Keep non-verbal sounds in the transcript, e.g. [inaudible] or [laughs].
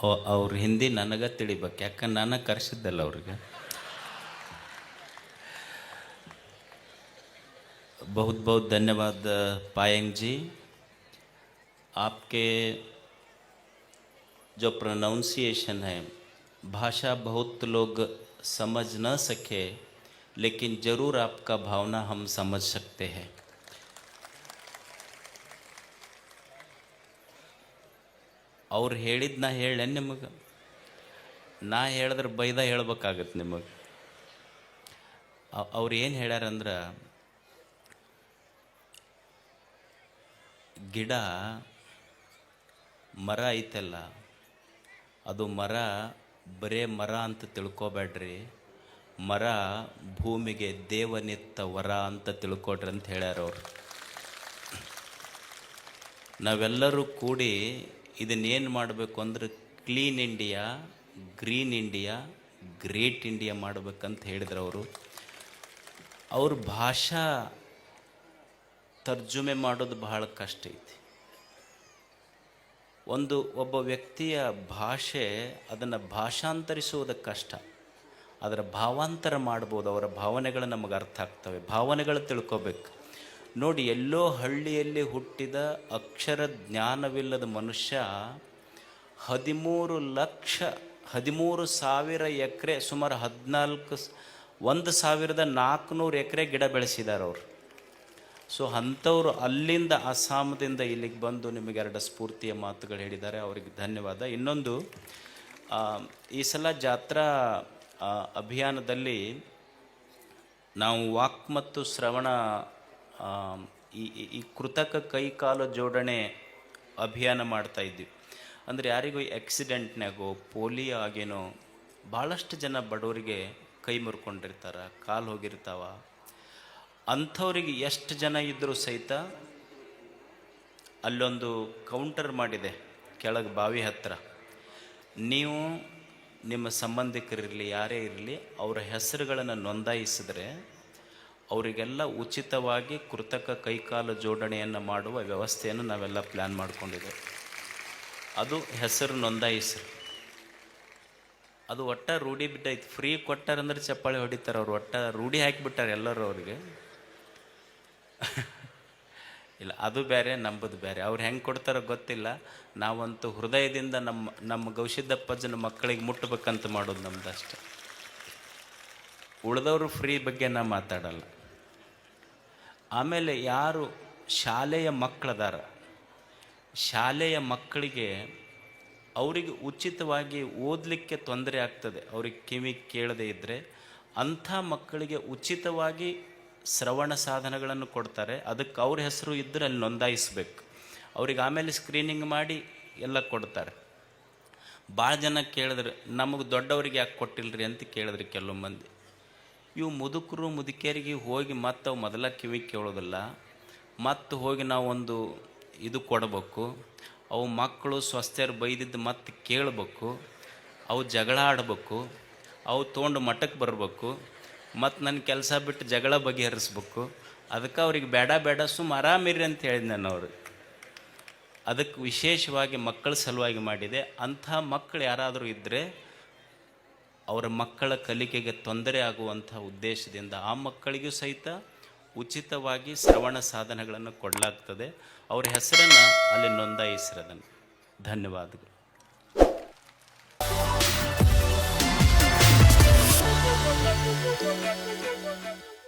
ಅವ- ಅವ್ರ ಹಿಂದಿ ನನಗೆ ತಿಳಿಬೇಕು ಯಾಕಂದ್ರೆ ನಾನು ಕರೆಸಿದ್ದಲ್ಲ ಅವ್ರಿಗೆ बहुत बहुत धन्यवाद पायंग जी आपके जो प्रोनाउंसिएशन है भाषा बहुत लोग समझ न सके लेकिन ज़रूर आपका भावना हम समझ सकते हैं ಅವ್ರು ಹೇಳಿದ್ದು ನಾ ಹೇಳೇನು ನಿಮಗೆ? ನಾ ಹೇಳಿದ್ರೆ ಬೈದ ಹೇಳ್ಬೇಕಾಗತ್ತೆ ನಿಮಗೆ. ಅವ್ರು ಏನು ಹೇಳ್ಯಾರಂದ್ರೆ, ಗಿಡ ಮರ ಐತಲ್ಲ, ಅದು ಮರ ಬರೇ ಮರ ಅಂತ ತಿಳ್ಕೊಬೇಡ್ರಿ ಮರ ಭೂಮಿಗೆ ದೇವನಿತ್ತ ವರ ಅಂತ ತಿಳ್ಕೊಡ್ರಿ ಅಂತ ಹೇಳ್ಯಾರ ಅವರು. ನಾವೆಲ್ಲರೂ ಕೂಡಿ ಇದನ್ನೇನು ಮಾಡಬೇಕು ಅಂದರೆ clean India green India great India ಮಾಡಬೇಕಂತ ಹೇಳಿದ್ರು ಅವರು. ಅವ್ರ ಭಾಷಾ ತರ್ಜುಮೆ ಮಾಡೋದು ಬಹಳ ಕಷ್ಟ ಐತಿ. ಒಂದು ಒಬ್ಬ ವ್ಯಕ್ತಿಯ ಭಾಷೆ ಅದನ್ನು ಭಾಷಾಂತರಿಸುವುದು ಕಷ್ಟ. ಅದರ ಭಾವಾಂತರ ಮಾಡ್ಬೋದು, ಅವರ ಭಾವನೆಗಳು ನಮಗೆ ಅರ್ಥ ಆಗ್ತವೆ. ಭಾವನೆಗಳು ತಿಳ್ಕೊಬೇಕು. ನೋಡಿ, ಎಲ್ಲೋ ಹಳ್ಳಿಯಲ್ಲಿ ಹುಟ್ಟಿದ ಅಕ್ಷರ ಜ್ಞಾನವಿಲ್ಲದ ಮನುಷ್ಯ ಹದಿಮೂರು ಲಕ್ಷ, ಹದಿಮೂರು ಸಾವಿರ ಎಕರೆ, ಸುಮಾರು ಹದಿನಾಲ್ಕು ಒಂದು ಸಾವಿರದ ನಾಲ್ಕುನೂರು ಎಕರೆ ಗಿಡ ಬೆಳೆಸಿದ್ದಾರೆ ಅವರು. ಸೊ, ಅಂಥವ್ರು ಅಲ್ಲಿಂದ ಅಸ್ಸಾಮದಿಂದ ಇಲ್ಲಿಗೆ ಬಂದು ನಿಮಗೆ ಎರಡು ಸ್ಫೂರ್ತಿಯ ಮಾತುಗಳು ಹೇಳಿದ್ದಾರೆ. ಅವರಿಗೆ ಧನ್ಯವಾದ. ಇನ್ನೊಂದು ಈ ಸಲ ಜಾತ್ರಾ ಅಭಿಯಾನದಲ್ಲಿ ನಾವು ವಾಕ್ ಮತ್ತು ಶ್ರವಣ ಈ, ಈ- ಕೃತಕ ಕೈಕಾಲು ಜೋಡಣೆ ಅಭಿಯಾನ ಮಾಡ್ತಾ ಇದ್ವಿ. ಅಂದರೆ ಯಾರಿಗೂ ಆಕ್ಸಿಡೆಂಟ್ನಾಗೋ ಪೋಲಿಯೋ ಆಗೇನೋ ಭಾಳಷ್ಟು ಜನ ಬಡವರಿಗೆ ಕೈ ಮುರ್ಕೊಂಡಿರ್ತಾರೆ, ಕಾಲು ಹೋಗಿರ್ತಾವ. ಅಂಥವ್ರಿಗೆ ಎಷ್ಟು ಜನ ಇದ್ದರೂ ಸಹಿತ ಅಲ್ಲೊಂದು ಕೌಂಟರ್ ಮಾಡಿದೆ, ಕೆಳಗೆ ಬಾವಿ ಹತ್ತಿರ ನೀವು ನಿಮ್ಮ ಸಂಬಂಧಿಕರಿರಲಿ, ಯಾರೇ ಇರಲಿ, ಅವರ ಹೆಸರುಗಳನ್ನು ನೋಂದಾಯಿಸಿದ್ರೆ ಅವರಿಗೆಲ್ಲ ಉಚಿತವಾಗಿ ಕೃತಕ ಕೈಕಾಲು ಜೋಡಣೆಯನ್ನು ಮಾಡುವ ವ್ಯವಸ್ಥೆಯನ್ನು ನಾವೆಲ್ಲ ಪ್ಲ್ಯಾನ್ ಮಾಡಿಕೊಂಡಿದ್ದೇವೆ ಅದು ಹೆಸರು ನೋಂದಾಯಿಸ್ರಿ. ಅದು ಒಟ್ಟ ರೂಢಿ ಬಿಟ್ಟೈತೆ ಫ್ರೀ ಕೊಟ್ಟಾರಂದ್ರೆ ಚಪ್ಪಾಳೆ ಹೊಡಿತಾರೆ ಅವ್ರು. ಒಟ್ಟ ರೂಢಿ ಹಾಕಿಬಿಟ್ಟಾರೆ ಎಲ್ಲರೂ ಅವ್ರಿಗೆ. [laughs] ಇಲ್ಲ, ಅದು ಬೇರೆ ನಂಬುದು ಬೇರೆ ಅವ್ರು ಹೆಂಗೆ ಕೊಡ್ತಾರೋ ಗೊತ್ತಿಲ್ಲ. ನಾವಂತೂ ಹೃದಯದಿಂದ ನಮ್ಮ ನಮ್ಮ ಗೌಶಿದ್ದಪ್ಪಜ್ಜನ ಮಕ್ಕಳಿಗೆ ಮುಟ್ಟಬೇಕಂತ ಮಾಡೋದು ನಮ್ದು ಅಷ್ಟೆ ಉಳಿದವರು ಫ್ರೀ ಬಗ್ಗೆ ನಾ ಮಾತಾಡಲ್ಲ. ಆಮೇಲೆ ಯಾರು ಶಾಲೆಯ ಮಕ್ಕಳದಾರ? ಶಾಲೆಯ ಮಕ್ಕಳಿಗೆ ಅವರಿಗೆ ಉಚಿತವಾಗಿ ಓದಲಿಕ್ಕೆ ತೊಂದರೆ ಆಗ್ತದೆ. ಅವ್ರಿಗೆ ಕಿವಿ ಕೇಳದೇ ಇದ್ದರೆ ಅಂಥ ಮಕ್ಕಳಿಗೆ ಉಚಿತವಾಗಿ ಶ್ರವಣ ಸಾಧನಗಳನ್ನು ಕೊಡ್ತಾರೆ. ಅದಕ್ಕೆ ಅವ್ರ ಹೆಸರು ಇದ್ದರೆ ಅಲ್ಲಿ ನೋಂದಾಯಿಸ್ಬೇಕು. ಅವ್ರಿಗೆ ಆಮೇಲೆ ಸ್ಕ್ರೀನಿಂಗ್ ಮಾಡಿ ಎಲ್ಲ ಕೊಡ್ತಾರೆ. ಭಾಳ ಜನ ಕೇಳಿದ್ರೆ, ನಮಗೆ ದೊಡ್ಡವರಿಗೆ ಯಾಕೆ ಕೊಟ್ಟಿಲ್ಲರಿ ಅಂತ ಕೇಳಿದ್ರಿ ಕೆಲವು ಮಂದಿ. ಇವು ಮುದುಕರು ಮುದುಕಿಯರಿಗೆ ಹೋಗಿ ಮತ್ತೆ ಅವು ಮೊದಲ ಕಿವಿ ಕೇಳೋದಿಲ್ಲ. ಮತ್ತು ಹೋಗಿ ನಾವು ಒಂದು ಇದು ಕೊಡಬೇಕು. ಅವು ಮಕ್ಕಳು ಸ್ವಸ್ಥರು ಬೈದಿದ್ದು ಮತ್ತೆ ಕೇಳಬೇಕು. ಅವು ಜಗಳ ಆಡಬೇಕು. ಅವು ತೊಗೊಂಡು ಮಠಕ್ಕೆ ಬರಬೇಕು. ಮತ್ತು ನನ್ನ ಕೆಲಸ ಬಿಟ್ಟು ಜಗಳ ಬಗೆಹರಿಸ್ಬೇಕು. ಅದಕ್ಕೆ ಅವ್ರಿಗೆ ಬೇಡ ಬೇಡ ಸುಮ್ಮ ಆರಾಮಿರಿ ಅಂತ ಹೇಳಿದ್ದೆ ನಾನು ಅವರು. ಅದಕ್ಕೆ ವಿಶೇಷವಾಗಿ ಮಕ್ಕಳ ಸಲುವಾಗಿ ಮಾಡಿದೆ. ಅಂಥ ಮಕ್ಕಳು ಯಾರಾದರೂ ಇದ್ದರೆ ಅವರ ಮಕ್ಕಳ ಕಲಿಕೆಗೆ ತೊಂದರೆ ಆಗುವಂಥ ಉದ್ದೇಶದಿಂದ ಆ ಮಕ್ಕಳಿಗೂ ಸಹಿತ ಉಚಿತವಾಗಿ ಶ್ರವಣ ಸಾಧನಗಳನ್ನು ಕೊಡಲಾಗ್ತದೆ ಅವರ ಹೆಸರನ್ನು ಅಲ್ಲಿ ನೋಂದಾಯಿಸಿರೋದನ್ನು ಧನ್ಯವಾದಗಳು